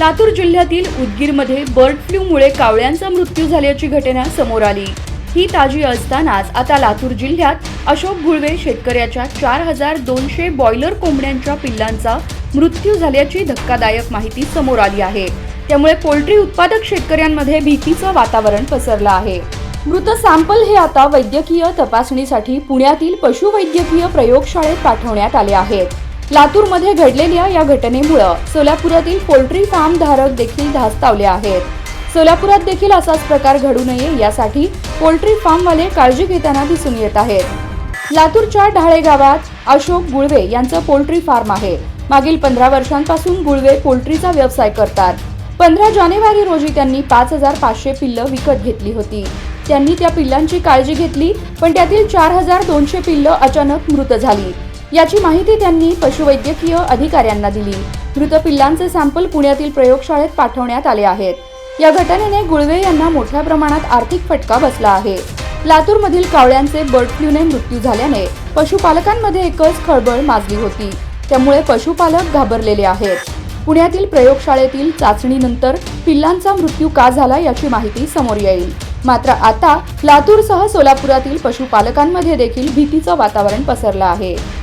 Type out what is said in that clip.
लातूर जिल्ह्यातील उदगीरमध्ये बर्ड फ्लूमुळे कावळ्यांचा मृत्यू झाल्याची घटना समोर आली. ही ताजी असतानाच आता लातूर जिल्ह्यात अशोक गुळवे शेतकऱ्याच्या चार हजार दोनशे बॉयलर कोंबड्यांच्या पिल्लांचा मृत्यू झाल्याची धक्कादायक माहिती समोर आली आहे. त्यामुळे पोल्ट्री उत्पादक शेतकऱ्यांमध्ये भीतीचं वातावरण पसरलं आहे. मृत सॅम्पल हे आता वैद्यकीय तपासणीसाठी पुण्यातील पशुवैद्यकीय प्रयोगशाळेत पाठवण्यात आले आहेत. लातूरमध्ये घडलेल्या या घटनेमुळं सोलापुरातील पोल्ट्री फार्म धारक देखील धास्तावले आहेत. सोलापुरात देखील असाच प्रकार घडू नये यासाठी पोल्ट्री फार्मवाले काळजी घेताना दिसून येत आहेत. लातूरच्या ढाळे गावात अशोक गुळवे यांचं पोल्ट्री फार्म आहे. मागील पंधरा वर्षांपासून गुळवे पोल्ट्रीचा व्यवसाय करतात. पंधरा जानेवारी रोजी त्यांनी पाच हजार पाचशे पिल्लं विकत घेतली होती. त्यांनी त्या पिल्लांची काळजी घेतली पण त्यातील चार हजार दोनशे पिल्लं अचानक मृत झाली. याची माहिती त्यांनी पशुवैद्यकीय अधिकाऱ्यांना दिली. मृत पिल्लांचे सॅम्पल पुण्यातील प्रयोगशाळेत पाठवण्यात आले आहेत. या घटनेने गुळवे यांना मोठ्या प्रमाणात आर्थिक फटका बसला आहे. लातूरमधील कावळ्यांचे बर्ड फ्लूने मृत्यू झाल्याने पशुपालकांमध्ये एकच खळबळ माजली होती. त्यामुळे पशुपालक घाबरलेले आहेत. पुण्यातील प्रयोगशाळेतील चाचणीनंतर पिल्लांचा मृत्यू का झाला याची माहिती समोर येईल. मात्र आता लातूरसह सोलापुरातील पशुपालकांमध्ये देखील भीतीचं वातावरण पसरलं आहे.